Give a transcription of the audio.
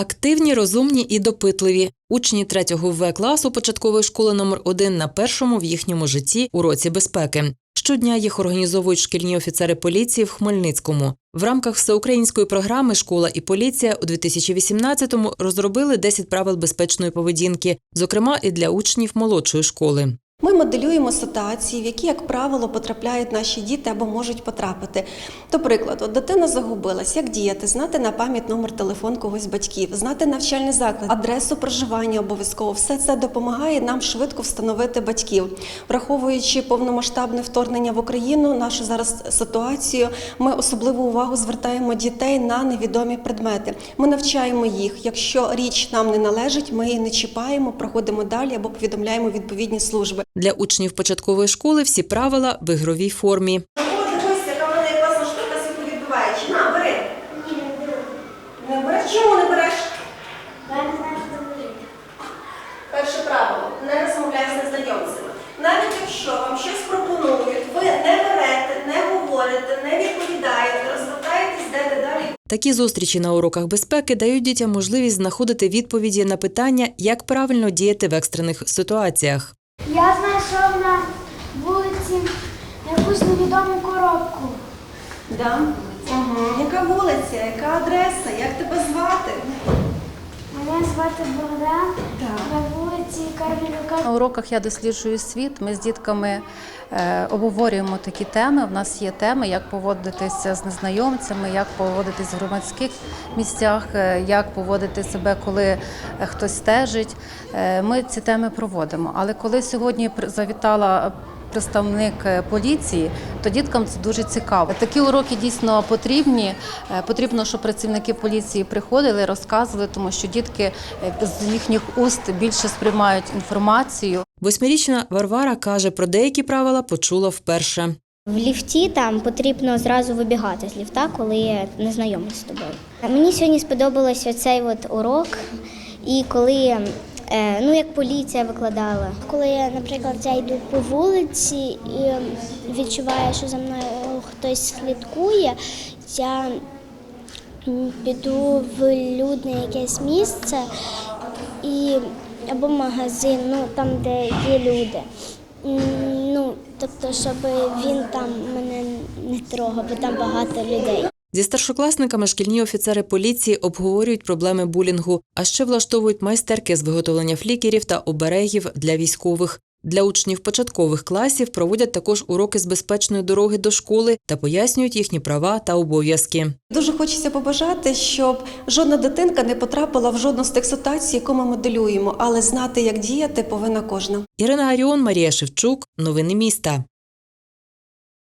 Активні, розумні і допитливі. Учні 3 В класу початкової школи номер 1 на першому в їхньому житті уроці безпеки. Щодня їх організовують шкільні офіцери поліції в Хмельницькому. В рамках всеукраїнської програми Школа і поліція у 2018-му розробили 10 правил безпечної поведінки, зокрема і для учнів молодшої школи. Ми моделюємо ситуації, в які, як правило, потрапляють наші діти або можуть потрапити. До прикладу, дитина загубилась, як діяти, знати на пам'ять номер телефон когось батьків, знати навчальний заклад, адресу проживання обов'язково. Все це допомагає нам швидко встановити батьків. Враховуючи повномасштабне вторгнення в Україну, нашу зараз ситуацію, ми особливу увагу звертаємо дітей на невідомі предмети. Ми навчаємо їх. Якщо річ нам не належить, ми її не чіпаємо, проходимо далі або повідомляємо відповідні служби. Для учнів початкової школи всі правила в ігровій формі. О, дивись, яка в мене класна штука світло відбиваючи. На, бери. Не береш? Чому не береш? Перше правило не розмовляй з незнайомцями. Навіть якщо вам щось пропонують, ви не берете, не говорите, не відповідаєте, розвертаєтесь де далі. Такі зустрічі на уроках безпеки дають дітям можливість знаходити відповіді на питання, як правильно діяти в екстрених ситуаціях. Я знайшов на вулиці якусь невідому коробку. Да? Угу. Яка вулиця, яка адреса, як тебе звати? Мене звати Богдан на вулиці Карлюка. На уроках я досліджую світ. Ми з дітками е, обговорюємо такі теми. У нас є теми, як поводитися з незнайомцями, як поводитись в громадських місцях, е, як поводити себе, коли е, хтось стежить. Ми ці теми проводимо. Але коли сьогодні завітала представник е, поліції, то діткам це дуже цікаво. Такі уроки дійсно потрібні. Е, Потрібно, щоб працівники поліції приходили, розказували, тому що дітки е, з їхніх уст більше сприймають інформацію. Восьмирічна Варвара каже, про деякі правила почула вперше. В ліфті там потрібно зразу вибігати з ліфта, коли є незнайомий з тобою. Мені сьогодні сподобався цей от урок, і коли ну як поліція викладала. Коли я, наприклад, я йду по вулиці і відчуваю, що за мною хтось слідкує, я піду в людне якесь місце і або магазин, ну там, де є люди. Ну, тобто, щоб він там мене не трогав, бо там багато людей. Зі старшокласниками шкільні офіцери поліції обговорюють проблеми булінгу, а ще влаштовують майстерки з виготовлення флікерів та оберегів для військових. Для учнів початкових класів проводять також уроки з безпечної дороги до школи та пояснюють їхні права та обов'язки. Дуже хочеться побажати, щоб жодна дитинка не потрапила в жодну з тих ситуацій, яку ми моделюємо, але знати, як діяти, повинна кожна. Ірина Гаріон, Марія Шевчук. Новини міста.